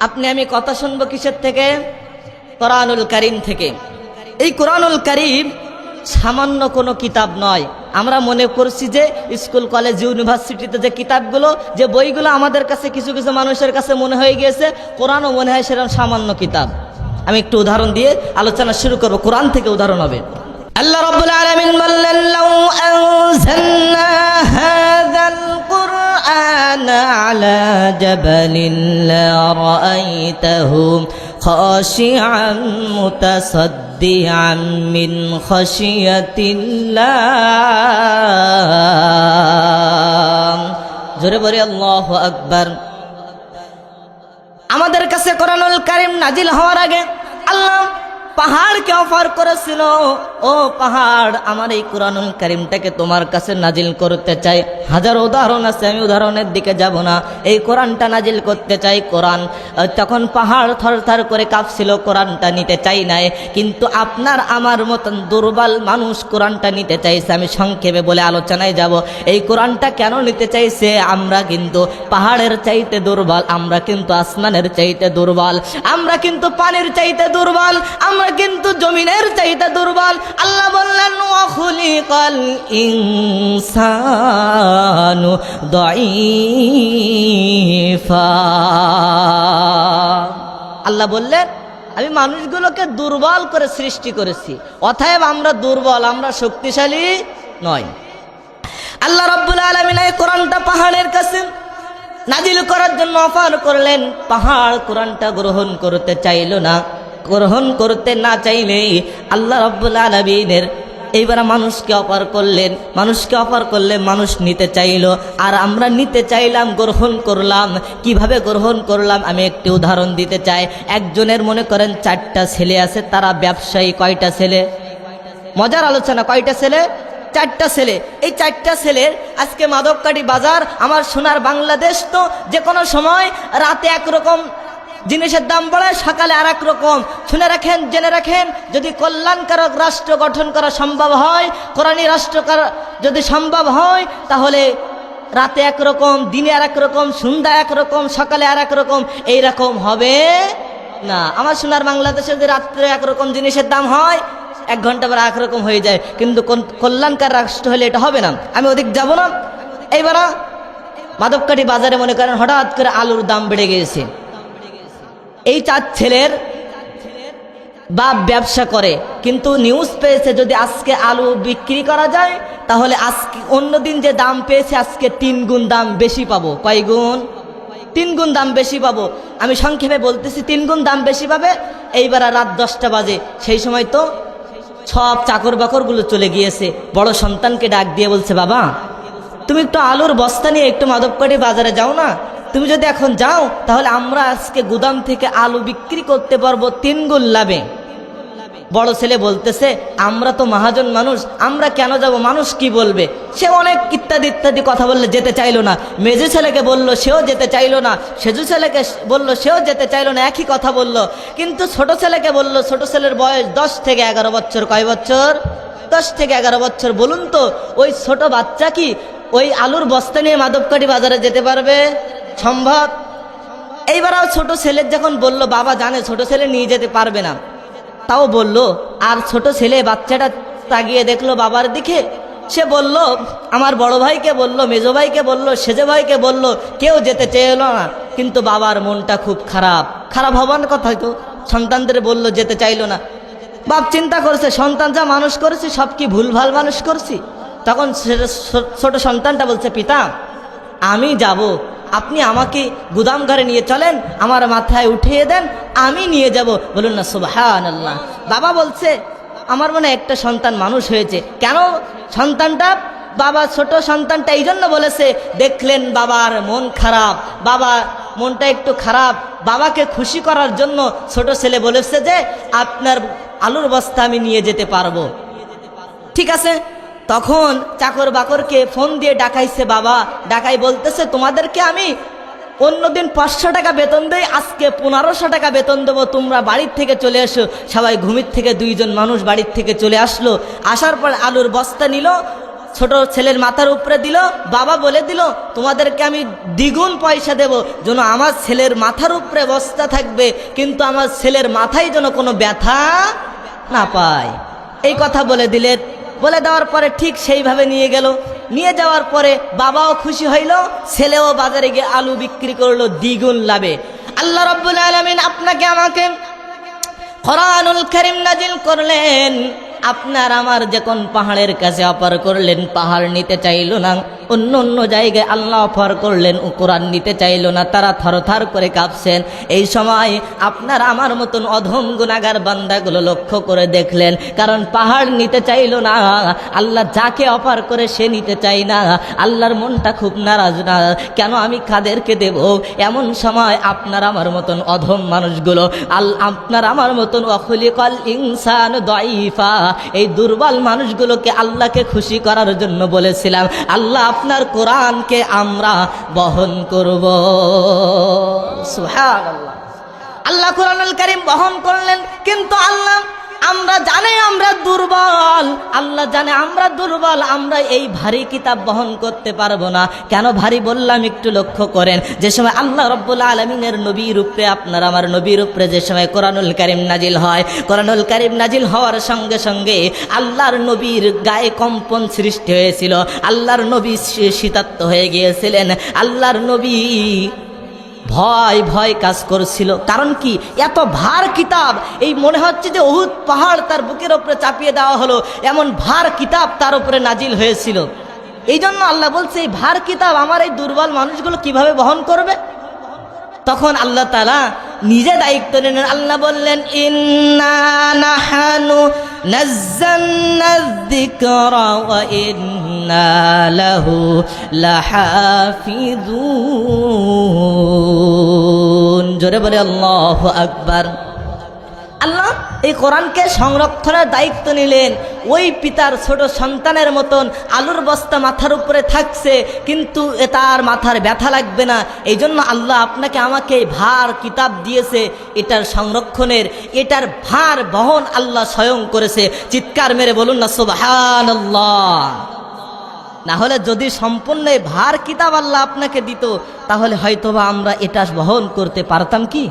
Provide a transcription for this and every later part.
আপনি আমি কথা শুনব কিসের থেকে? কোরআনুল করিম থেকে। এই কোরআনুল করিম সামান্য কোনো কিতাব নয়। আমরা মনে করছি যে স্কুল, কলেজ, ইউনিভার্সিটিতে যে কিতাবগুলো, যে বইগুলো আমাদের কাছে কিছু কিছু মানুষের কাছে মনে হয়ে গিয়েছে, কোরআনও মনে হয় সেরকম সামান্য কিতাব। আমি একটু উদাহরণ দিয়ে আলোচনা শুরু করব। কোরআন থেকে উদাহরণ হবে। আল্লাহ রাব্বুল আলামিন বললেন القرآن على جبل لرأيته خاشعا متصدعا من خشية الله জোরে বলে আল্লাহ আকবার আমাদের কাছে কোরআনুল কারিম নাজিল হওয়ার আগে আল্লাহ পাহাড়কে অফার করেছিল। ও পাহাড়, আমার এই কোরআনুল কারিমটাকে তোমার কাছে নাজিল করতে চাই। হাজার উদাহরণ আছে, আমি উদাহরণের দিকে যাব না। এই কোরআনটা নাজিল করতে চাই কোরআন। তখন পাহাড় থর থর করে কাঁপছিল, কোরআনটা নিতে চাই নাই। কিন্তু আপনার আমার মতন দুর্বল মানুষ কোরআনটা নিতে চাইছে, আমি সংক্ষেপে বলে আলোচনায় যাব। এই কোরআনটা কেন নিতে চাইছে? আমরা কিন্তু পাহাড়ের চাইতে দুর্বল, আমরা কিন্তু আসমানের চাইতে দুর্বল, আমরা কিন্তু পানির চাইতে দুর্বল, আমরা কিন্তু জমিনের চাইতে দুর্বল। আল্লাহ বললেন ওয়াখুলিকাল ইনসানু দাঈফা। আল্লাহ বললেন, আমি মানুষগুলোকে দুর্বল করে সৃষ্টি করেছি। অতএব আমরা দুর্বল, আমরা শক্তিশালী নয় আল্লাহ রাব্বুল আলামিন এই কোরআনটা পাহাড়ের কাছে নাজিল করার জন্য অফার করলেন। পাহাড় কোরআনটা গ্রহণ করতে চাইল না। গ্রহণ করতে না চাইলে আল্লাহ রাব্বুল আলামিনের এইবার মানুষকে অফার করলেন, মানুষকে অফার করলে মানুষ নিতে চাইলো। আর আমরা নিতে চাইলাম, গ্রহণ করলাম। কীভাবে গ্রহণ করলাম? আমি একটি উদাহরণ দিতে চাই। একজনের মনে করেন চারটা ছেলে আছে, তারা ব্যবসায়ী, কয়টা ছেলে? মজার আলোচনা, কয়টা ছেলে? চারটা ছেলে। এই চারটা ছেলের আজকে মাদককাঠি বাজার, আমার সোনার বাংলাদেশ তো যে কোনো সময় রাতে একরকম জিনিসের দাম বাড়ায় সকালে আর রকম। শুনে রাখেন, জেনে রাখেন, যদি কল্যাণকারক রাষ্ট্র গঠন করা সম্ভব হয়, কোরআনী রাষ্ট্র যদি সম্ভব হয়, তাহলে রাতে একরকম দিনে আর এক রকম সন্ধ্যা একরকম সকালে আর রকম এইরকম হবে না। আমার সোনার বাংলাদেশে যদি রাত্রে একরকম জিনিসের দাম হয়, এক ঘণ্টা পর একরকম হয়ে যায়। কিন্তু কোন- কল্যাণকার রাষ্ট্র হলে এটা হবে না। আমি ওদিক যাব না। এইবার মাদবকাঠি বাজারে মনে করেন হঠাৎ করে আলুর দাম বেড়ে গিয়েছে। এই চার ছেলের বা ব্যবসা করে। কিন্তু নিউজ পেয়েছে যদি আজকে আলু বিক্রি করা যায়, তাহলে আজকে অন্যদিন যে দাম পেয়েছে, আজকে তিন গুণ দাম বেশি পাবো। কয় গুণ? তিন গুণ দাম বেশি পাবো। আমি সংক্ষেপে বলতেছি, তিন গুণ দাম বেশি পাবে, এইবার রাত দশটা বাজে। সেই সময় তো সব চাকর বাকরগুলো চলে গিয়েছে। বড় সন্তানকে ডাক দিয়ে বলছে, বাবা, তুমি একটু আলুর বস্তা নিয়ে একটু মাধবকাঠি বাজারে যাও না? তুমি যদি এখন যাও, তাহলে আমরা আজকে গুদাম থেকে আলু বিক্রি করতে পারব তিন গুণ লাভে। বড় ছেলে বলতেছে, আমরা তো মহাজন মানুষ, আমরা কেন যাব? মানুষ কি বলবে? সে অনেক ইত্যাদি ইত্যাদি কথা বললে যেতে চাইলো না। মেজু ছেলেকে বলল, সেও যেতে চাইলো না। সেজু ছেলেকে বলল, সেও যেতে চাইলো না। একই কথা বলল। কিন্তু ছোট ছেলেকে বলল, ছোট ছেলের বয়স দশ থেকে এগারো বছর। কয় বছর? দশ থেকে এগারো বছর। বলুন তো, ওই ছোট বাচ্চা কি ওই আলুর বস্তা নিয়ে মাধবকাঠি বাজারে যেতে পারবে? সম্ভব? এইবার আর ছোট ছেলের যখন বলল, বাবা জানে, ছোট ছেলে নিয়ে যেতে পারবে না। তাও বলল, আর ছোট ছেলে বাচ্চাটা তাকিয়ে দেখল বাবার দিকে? সে বলল, আমার বড় ভাইকে বলল, মেজো ভাইকে বলল, সেজে ভাইকে বলল, কেউ যেতে চেয়েল না। কিন্তু বাবার মনটা খুব খারাপ। খারাপ হবার কথা তো, সন্তানদের বলল, যেতে চাইলো না। বাপ চিন্তা করছে, সন্তান যা মানুষ করেছি, সব কি ভুলভাল মানুষ করছি? তখন ছোট সন্তানটা বলছে, পিতা, আমি যাব আপনি আমাকে গুদাম ঘরে নিয়ে চলেন, আমার মাথায় উঠিয়ে দেন, আমি নিয়ে যাব। বলুন না সুবাহান আল্লাহ বাবা বলছে, আমার মনে একটা সন্তান মানুষ হয়েছে। কেন? সন্তানটা, বাবা ছোট সন্তানটা এই জন্য বলেছে, দেখলেন বাবার মন খারাপ, বাবা মনটা একটু খারাপ। বাবাকে খুশি করার জন্য ছোট ছেলে বলেছে যে, আপনার আলুর বস্তা আমি নিয়ে যেতে পারব। ঠিক আছে? তখন চাকর বাকরকে ফোন দিয়ে ডাকাইছে বাবা। ডাকাই বলতেছে, তোমাদেরকে আমি অন্যদিন পাঁচশো টাকা বেতন দেই, আজকে পনেরোশো টাকা বেতন দেবো, তোমরা বাড়ির থেকে চলে এসো। সবাই ঘুমির থেকে দুইজন মানুষ বাড়ির থেকে চলে আসলো। আসার পর আলুর বস্তা নিল, ছোট ছেলের মাথার উপরে দিল, বাবা বলে দিল, তোমাদেরকে আমি দ্বিগুণ পয়সা দেব, যেন আমার ছেলের মাথার উপরে বস্তা থাকবে, কিন্তু আমার ছেলের মাথায় যেন কোনো ব্যথা না পায়। এই কথা বলে দিলেন বলে দেওয়ার পরে ঠিক সেইভাবে নিয়ে গেল। নিয়ে যাওয়ার পরে বাবাও খুশি হইল, ছেলেও বাজারে গিয়ে আলু বিক্রি করল দ্বিগুণ লাভে। আল্লাহ রব্বুল আলমিন আপনাকে আমাকে করিম নাজিল করলেন। আপনার আমার যখন পাহাড়ের কাছে অফার করলেন, পাহাড় নিতে চাইল না, অন্য অন্য জায়গায় আল্লাহ অফার করলেন কোরআন নিতে চাইল না, তারা থরথর করে কাঁপছেন। এই সময় আপনার আমার মতন অধম গুণাগার বান্দাগুলো লক্ষ্য করে দেখলেন, কারণ পাহাড় নিতে চাইল না, আল্লাহ যাকে অফার করে সে নিতে চাই না, আল্লাহর মনটা খুব নারাজ না, কেন আমি কাদেরকে দেব? এমন সময় আপনার আমার মতন অধম মানুষগুলো, আল, আপনার আমার মতন অখলিকল ইনসান দইফা এই দুর্বল মানুষগুলোকে আল্লাহকে খুশি করার জন্য বলেছিলাম, আল্লাহ আপনার কোরআনকে আমরা বহন করব। সুহান আল্লাহ কোরআনুল করিম বহন করলেন, কিন্তু আল্লাহ আমরা জানে আমরা দুর্বল। আল্লাহ জানে আমরা দুর্বল, আমরা এই ভারী কিতাব বহন করতে পারব না। কেন ভারী বললাম একটু লক্ষ্য করেন। যে সময় আল্লাহ রব্বুল আলমিনের নবীর উপরে, আপনার আমার নবীর উপরে যে সময় কোরআনুল কারিম নাজিল হয়, কোরআনুল কারিম নাজিল হওয়ার সঙ্গে সঙ্গে আল্লাহর নবীর গায়ে কম্পন সৃষ্টি হয়েছিল। আল্লাহর নবী শীতাত্ম হয়ে গিয়েছিলেন। আল্লাহর নবী ভয় ভয় কাজ করছিল। কারণ কি? এত ভার কিতাব। এই মনে হচ্ছে যে উহুদ পাহাড় তার বুকের ওপরে চাপিয়ে দেওয়া হলো। এমন ভার কিতাব তার উপরে নাজিল হয়েছিল। এই জন্য আল্লাহ বলছে, এই ভার কিতাব আমার এই দুর্বল মানুষগুলো কীভাবে বহন করবে? তখন আল্লাহ তালা নিজে দায়িত্ব নিলেন। আল্লাহ বললেন, ইন্না نزلنا الذكر وإنا له لحافظون. جرب الله أكبر. আল্লাহু এই কোরআনকে সংরক্ষণের দায়িত্ব নিলেন। ওই পিতার ছোট সন্তানের মতন আলুর বস্তা মাথার উপরে থাকছে, কিন্তু এ তার মাথার ব্যথা লাগবে না। এই জন্য আল্লাহ আপনাকে আমাকে ভার কিতাব দিয়েছে, এটার সংরক্ষণের, এটার ভার বহন আল্লাহ স্বয়ং করেছে। চিৎকার মেরে বলুন না সুবহান না হলে যদি সম্পূর্ণ ভার কিতাব আল্লাহ আপনাকে দিত, তাহলে হয়তোবা আমরা এটা বহন করতে পারতাম কি?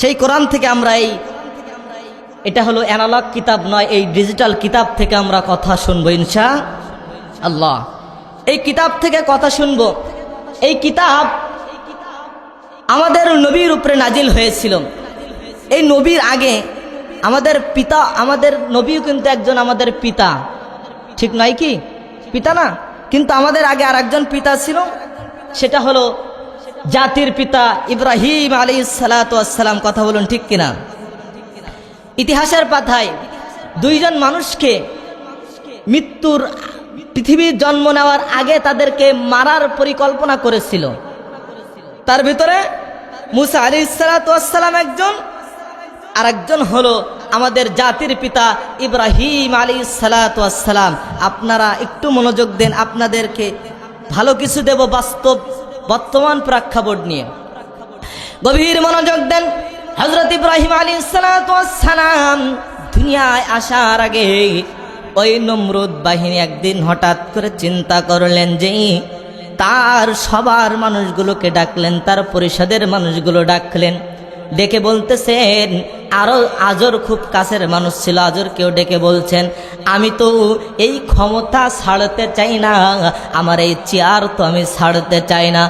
সেই কোরআন থেকে আমরা এই এটা হলো অ্যানালগ কিতাব নয়, এই ডিজিটাল কিতাব থেকে আমরা কথা শুনব, ইনশা আল্লাহ। এই কিতাব থেকে কথা শুনব। এই কিতাব আমাদের নবীর উপরে নাজিল হয়েছিল। এই নবীর আগে আমাদের পিতা, আমাদের নবীও কিন্তু একজন আমাদের পিতা। ঠিক নয় কি? পিতা না? কিন্তু আমাদের আগে আর একজন পিতা ছিল, সেটা হলো জাতির পিতা ইব্রাহিম আলী সালাতাম কথা বলুন ঠিক কিনা? ইতিহাসের পাথায় দুইজন মানুষকে মৃত্যুর পৃথিবীর জন্ম নেওয়ার আগে তাদেরকে মারার পরিকল্পনা করেছিল। তার ভিতরে মুসা আলী সালাতাম একজন আর একজন হলো আমাদের জাতির পিতা ইব্রাহিম আলী সালাতাম আপনারা একটু মনোযোগ দেন, আপনাদেরকে ভালো কিছু দেব বাস্তব, বর্তমান প্রেক্ষাপট নিয়ে। গভীর মনোযোগ দেন হজরত ইব্রাহিম আলী সালাম দুনিয়ায় আসার আগে ওই নমরুদ বাহিনী একদিন হঠাৎ করে চিন্তা করলেন যে তার সবার মানুষগুলোকে ডাকলেন, তার পরিষদের মানুষগুলো ডাকলেন। ডেকে বলতেছেন আরও আজর খুব কাছের মানুষ ছিল, আজর কেউ ডেকে বলছেন, আমি তো এই ক্ষমতা ছাড়তে চাই না, আমার এই চেয়ার তো আমি ছাড়তে চাই না।